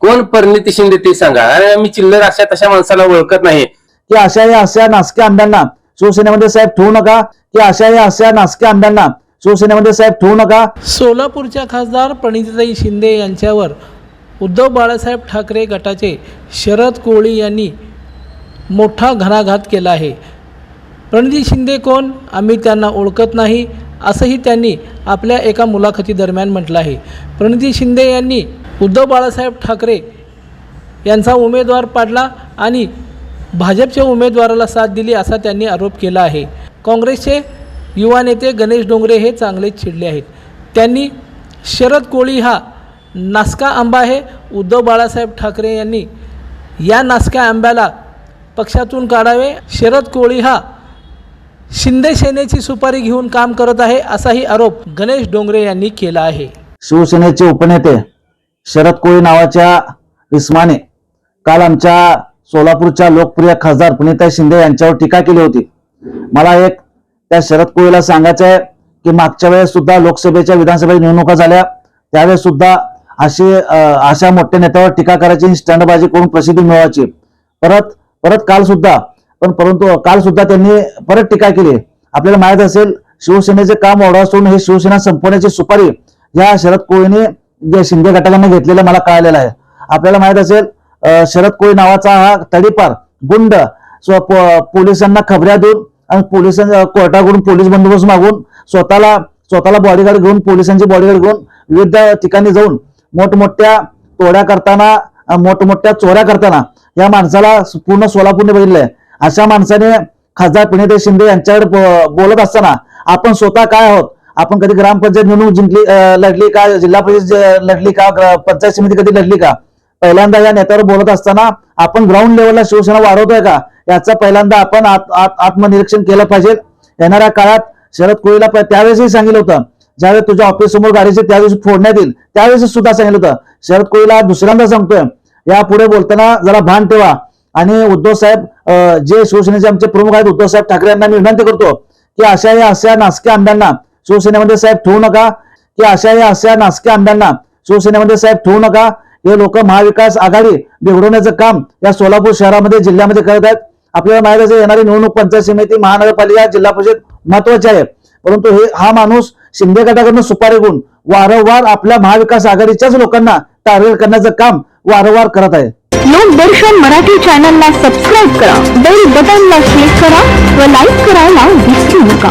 कोण परिणिती शिंदे ते सांगा? अरे मी चिल्लर अशा तशा माणसाला ओळखत नाही. की अशा या अशा नासक्या आमदारांना शिवसेनेमध्ये साहेब ठेवू नका. की अशा या अशा नासक्या आमदारांना शिवसेनेमध्ये साहेब ठेवू नका. सोलापूरच्या खासदार प्रणितीताई शिंदे यांच्यावर उद्धव बाळासाहेब ठाकरे गटाचे शरद कोळी यांनी मोठा घणाघात केला आहे. प्रणिती शिंदे कोण? आम्ही त्यांना ओळखत नाही असंही त्यांनी आपल्या एका मुलाखतीदरम्यान म्हटलं आहे. प्रणिती शिंदे यांनी उद्धव बाळासाहेब ठाकरे यांचा उमेदवार पाडला आणि भाजपच्या उमेदवाराला साथ दिली असा त्यांनी आरोप केला आहे. काँग्रेसचे युवा नेते गणेश डोंगरे हे चांगलेच चिडले आहेत. त्यांनी शरद कोळी हा नासका आंबा हे उद्धव बाळासाहेब ठाकरे यांनी या नासक्या आंब्याला पक्षातून काढावे. शरद कोळी हा शिंदे सेनेची सुपारी घेऊन काम करत आहे असाही आरोप गणेश डोंगरे यांनी केला आहे. शिवसेनेचे उपनेते शरद कोळी नावाच्या इस्माने काल आमच्या सोलापूरच्या लोकप्रिय खासदार पुनिता शिंदे यांच्यावर टीका केली होती. मला एक त्या शरद कोळीला सांगायचं आहे की मागच्या वेळेस सुद्धा लोकसभेच्या विधानसभेच्या निवडणुका झाल्या. त्यावेळेस सुद्धा अशी अं, अशा मोठ्या नेत्यावर टीका करायची स्टँडबाजी करून प्रसिद्धी मिळवायची. परत परत काल सुद्धा पण परंतु काल सुद्धा त्यांनी परत टीका केली. आपल्याला माहीत असेल शिवसेनेचे काम ओढा सोडून हे शिवसेना संपवण्याची सुपारी या शरद कोळीने शिंदे गटाला घेतलेलं मला कळालेलं आहे आपल्याला माहीत असेल शरद कोळी नावाचा हा तडीपार गुंड पोलिसांना खबऱ्या देऊन आणि पोलिसांच्या कोर्टाकडून पोलीस बंदोबस्त मागून स्वतःला स्वतःला बॉडीगार्ड घेऊन पोलिसांची बॉडीगार्ड घेऊन विविध ठिकाणी जाऊन मोठमोठ्या तोड्या करताना मोठमोठ्या चोऱ्या करताना या माणसाला पूर्ण सोलापूरने बघितलंय. अशा माणसाने खासदार पिण्याते शिंदे यांच्याकडे बोलत असताना आपण स्वतः काय आहोत? आपण कधी ग्रामपंचायत निवडणूक जिंकली लढली का? जिल्हा परिषद लढली का? पंचायत समिती कधी लढली का? पहिल्यांदा या नेत्यावर बोलत असताना आपण ग्राउंड लेवलला शिवसेना वाढवतोय का? याचं पहिल्यांदा आपण आत- आत- आत्मनिरीक्षण केलं पाहिजे. येणाऱ्या काळात शरद कोळीला प- त्यावेळेसही सांगितलं होतं ज्यावेळेस तुझ्या ऑफिस समोर गाडीचे त्यावेळेस फोडण्यात येईल त्यावेळेस सुद्धा सांगितलं होतं. शरद कोळीला दुसऱ्यांदा सांगतोय. या पुढे बोलताना जरा भान ठेवा. आणि उद्धव साहेब जे शिवसेनेचे आमचे प्रमुख आहेत उद्धव साहेब ठाकरे यांना मी विनंती करतो की अशा या अशा नासक्या आमदारांना शिवसेनेमध्ये साहेब ठेवू नका. की अशा या अशा नासक्या आमदारांना शिवसेनेमध्ये साहेब ठेवू नका. हे लोक महाविकास आघाडी बिघडवण्याचं काम या सोलापूर शहरामध्ये जिल्ह्यामध्ये करत आहेत. आपल्याला माहीत असेल येणारी निवडणूक पंचायत समिती महानगरपालिका जिल्हा परिषद महत्वाची आहे. परंतु हे हा माणूस शिंदे गटाकडून सुपारी गुण वारंवार आपल्या महाविकास आघाडीच्याच लोकांना टार्गेट करण्याचं काम वारंवार करत आहे. लोकदर्शन मराठी चॅनलला सबस्क्राईब करा बेल बटनला क्लिक करा व लाईक करायला विसरू नका.